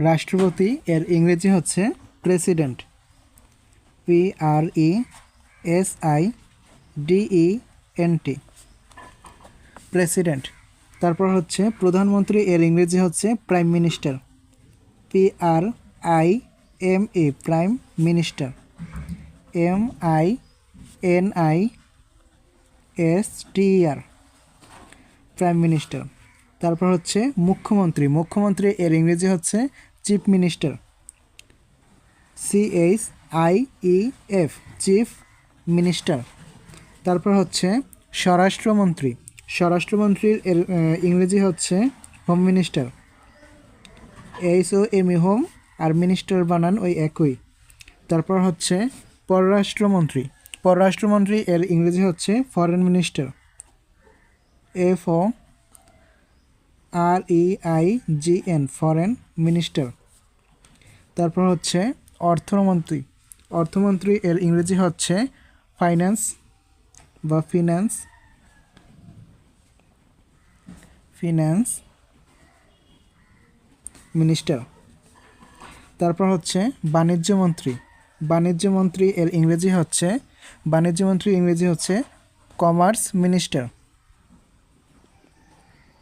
রাষ্ট্রপতি এর ইংরেজি হচ্ছে president. P R E S I D E N T president. তারপর হচ্ছে প্রধানমন্ত্রী এর ইংরেজি হচ্ছে prime minister. P R I M E prime minister. M I N I S T R prime minister. তারপর হচ্ছে মুখ্যমন্ত্রী। মুখ্যমন্ত্রী এর ইংরেজি হচ্ছে chief minister C H I E F chief minister তারপর হচ্ছে স্বরাষ্ট্রমন্ত্রী। স্বরাষ্ট্রমন্ত্রীর এর ইংরেজি হচ্ছে home minister H O M E home আর মিনিস্টার বানান ওই একই। তারপর হচ্ছে পররাষ্ট্রমন্ত্রী। পররাষ্ট্রমন্ত্রী এর ইংরেজি হচ্ছে foreign minister F O R E I G N foreign minister তারপর হচ্ছে অর্থমন্ত্রী। অর্থমন্ত্রী এর ইংরেজি হচ্ছে ফাইন্যান্স বা ফিনান্স ফিনান্স মিনিস্টার তারপর হচ্ছে বাণিজ্য মন্ত্রী। বাণিজ্য মন্ত্রী এর ইংরেজি হচ্ছে, বাণিজ্য মন্ত্রী ইংরেজি হচ্ছে কমার্স মিনিস্টার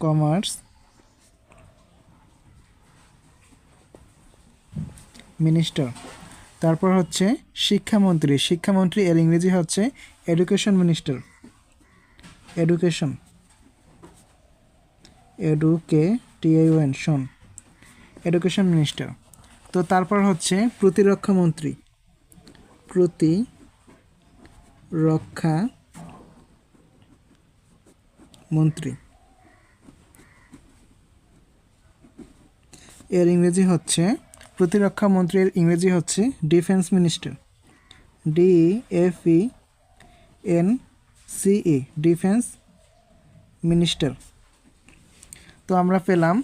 কমার্স মিনিস্টার। তারপর হচ্ছে শিক্ষামন্ত্রী। শিক্ষামন্ত্রী এর ইংরেজি হচ্ছে এডুকেশন মিনিস্টার। এডুকেশন। এডুকে টিআইওএন শন। Education minister. তো তারপর হচ্ছে প্রতিরক্ষা মন্ত্রী প্রতি রক্ষা মন্ত্রী এর ইংরেজি হচ্ছে প্রতিরক্ষা মন্ত্রীর ইংরেজি হচ্ছে defence minister D F E N C E defence minister. তো আমরা পেলাম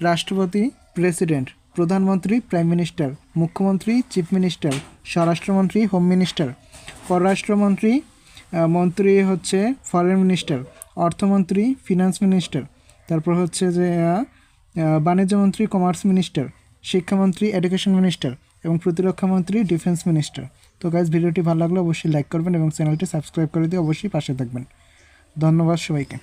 রাষ্ট্রপতি প্রেসিডেন্ট প্রধানমন্ত্রী প্রাইম মিনিস্টার মুখ্যমন্ত্রী চিফ মিনিস্টার স্বরাষ্ট্রমন্ত্রী হোম মিনিস্টার। পররাষ্ট্রমন্ত্রী মন্ত্রী হচ্ছে ফরেন মিনিস্টার অর্থমন্ত্রী ফিনান্স মিনিস্টার। তারপর হচ্ছে যে আহ, আহ, বাণিজ্য মন্ত্রী কমার্স মিনিস্টার। শিক্ষামন্ত্রী এডুকেশন মিনিস্টার এবং প্রতিরক্ষা মন্ত্রী ডিফেন্স মিনিস্টার তো গাইজ ভিডিওটি ভালো লাগলে অবশ্যই লাইক করবেন এবং চ্যানেলটি সাবস্ক্রাইব করে দিয়ে অবশ্যই পাশে থাকবেন। ধন্যবাদ সবাইকে।